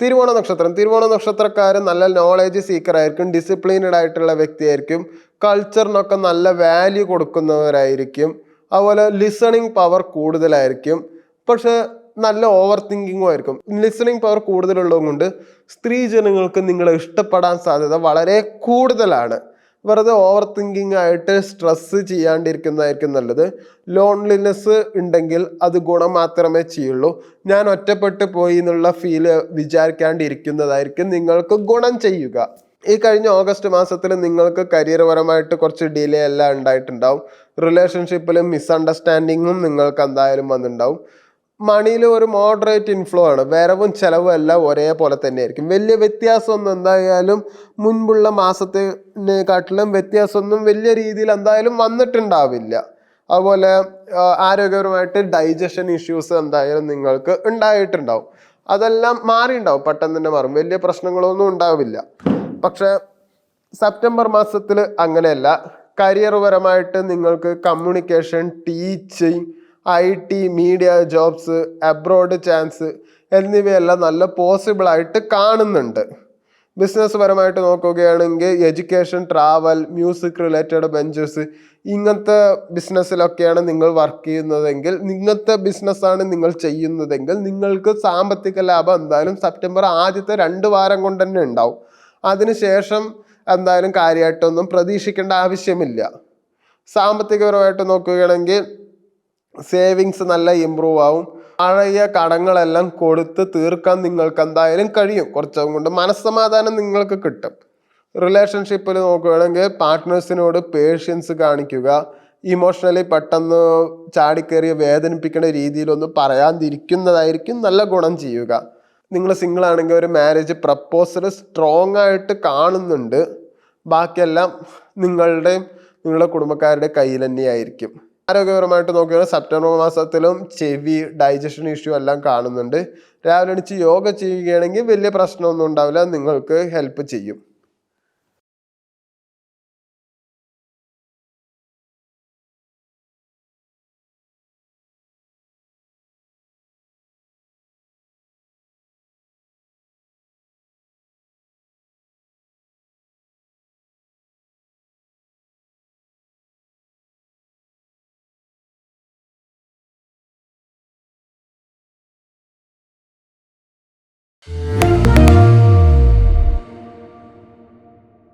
തിരുവോണ നക്ഷത്രം. തിരുവോണ നക്ഷത്രക്കാർ നല്ല നോളേജ് സീക്കർ ആയിരിക്കും. ഡിസിപ്ലിനഡ് ആയിട്ടുള്ള വ്യക്തിയായിരിക്കും. കൾച്ചറിനൊക്കെ നല്ല വാല്യൂ കൊടുക്കുന്നവരായിരിക്കും. അതുപോലെ ലിസണിങ് പവർ കൂടുതലായിരിക്കും. പക്ഷെ നല്ല ഓവർ തിങ്കിങ്ങും ആയിരിക്കും. ലിസണിങ് പവർ കൂടുതലുള്ളതുകൊണ്ട് സ്ത്രീ ജനങ്ങൾക്ക് നിങ്ങളെ ഇഷ്ടപ്പെടാൻ സാധ്യത വളരെ കൂടുതലാണ്. വെറുതെ ഓവർ തിങ്കിങ് ആയിട്ട് സ്ട്രെസ് ചെയ്യാണ്ടിരിക്കുന്നതായിരിക്കും നല്ലത്. ലോൺലിനെസ് ഉണ്ടെങ്കിൽ അത് ഗുണം മാത്രമേ ചെയ്യുള്ളൂ. ഞാൻ ഒറ്റപ്പെട്ട് പോയി എന്നുള്ള ഫീൽ വിചാരിക്കാണ്ടിരിക്കുന്നതായിരിക്കും നിങ്ങൾക്ക് ഗുണം ചെയ്യുക. ഈ കഴിഞ്ഞ ഓഗസ്റ്റ് മാസത്തിൽ നിങ്ങൾക്ക് കരിയർ പരമായിട്ട് കുറച്ച് ഡിലേ എല്ലാം ഉണ്ടായിട്ടുണ്ടാവും. റിലേഷൻഷിപ്പിലും മിസ്അണ്ടർസ്റ്റാൻഡിങ്ങും നിങ്ങൾക്ക് എന്തായാലും വന്നിട്ടുണ്ടാവും. മണിയിൽ ഒരു മോഡറേറ്റ് ഇൻഫ്ലോ ആണ്. വരവും ചെലവും എല്ലാം ഒരേപോലെ തന്നെയായിരിക്കും. വലിയ വ്യത്യാസമൊന്നും എന്തായാലും മുൻപുള്ള മാസത്തിനെക്കാട്ടിലും വ്യത്യാസമൊന്നും വലിയ രീതിയിൽ എന്തായാലും വന്നിട്ടുണ്ടാവില്ല. അതുപോലെ ആരോഗ്യപരമായിട്ട് ഡൈജഷൻ ഇഷ്യൂസ് എന്തായാലും നിങ്ങൾക്ക് ഉണ്ടായിട്ടുണ്ടാവും. അതെല്ലാം മാറിയിട്ടുണ്ടാവും. പെട്ടെന്ന് തന്നെ മാറും. വലിയ പ്രശ്നങ്ങളൊന്നും ഉണ്ടാവില്ല. പക്ഷേ സെപ്റ്റംബർ മാസത്തിൽ അങ്ങനെയല്ല. കരിയർ പരമായിട്ട് നിങ്ങൾക്ക് communication teaching I T media jobs abroad chance എന്നിവയെല്ലാം നല്ല പോസിബിൾ ആയിട്ട് കാണുന്നുണ്ട്. ബിസിനസ് പരമായിട്ട് നോക്കുകയാണെങ്കിൽ education travel music related ventures ഇങ്ങനത്തെ ബിസിനസ്സിലൊക്കെയാണ് നിങ്ങൾ വർക്ക് ചെയ്യുന്നതെങ്കിൽ ഇങ്ങനത്തെ ബിസിനസ്സാണ് നിങ്ങൾ ചെയ്യുന്നതെങ്കിൽ നിങ്ങൾക്ക് സാമ്പത്തിക ലാഭം എന്തായാലും സെപ്റ്റംബർ ആദ്യത്തെ രണ്ട് വാരം കൊണ്ട് തന്നെ ഉണ്ടാവും. അതിനുശേഷം എന്തായാലും കാര്യമായിട്ടൊന്നും പ്രതീക്ഷിക്കേണ്ട ആവശ്യമില്ല. സാമ്പത്തികപരമായിട്ട് നോക്കുകയാണെങ്കിൽ സേവിങ്സ് നല്ല ഇമ്പ്രൂവ് ആവും. പഴയ കടങ്ങളെല്ലാം കൊടുത്ത് തീർക്കാൻ നിങ്ങൾക്ക് എന്തായാലും കഴിയും. കുറച്ചും കൊണ്ട് മനസ്സമാധാനം നിങ്ങൾക്ക് കിട്ടും. റിലേഷൻഷിപ്പിൽ നോക്കുകയാണെങ്കിൽ പാർട്ട്നേഴ്സിനോട് പേഷ്യൻസ് കാണിക്കുക. ഇമോഷണലി പെട്ടെന്ന് ചാടിക്കേറിയ വേദനിപ്പിക്കുന്ന രീതിയിലൊന്നും പറയാതിരിക്കുന്നതായിരിക്കും നല്ല ഗുണം ചെയ്യുക. നിങ്ങൾ സിംഗിൾ ആണെങ്കിൽ ഒരു മാരേജ് പ്രപ്പോസൽ സ്ട്രോങ് ആയിട്ട് കാണുന്നുണ്ട്. ബാക്കിയെല്ലാം നിങ്ങളുടെയും നിങ്ങളുടെ കുടുംബക്കാരുടെ കയ്യിൽ തന്നെയായിരിക്കും. ആരോഗ്യപരമായിട്ട് നോക്കുകയാണെങ്കിൽ സെപ്റ്റംബർ മാസത്തിലും ചെവി ഡൈജഷൻ ഇഷ്യൂ എല്ലാം കാണുന്നുണ്ട്. രാവിലെ എണീച്ച് യോഗ ചെയ്യുകയാണെങ്കിൽ വലിയ പ്രശ്നമൊന്നും ഉണ്ടാവില്ല. നിങ്ങൾക്ക് ഹെൽപ്പ് ചെയ്യും.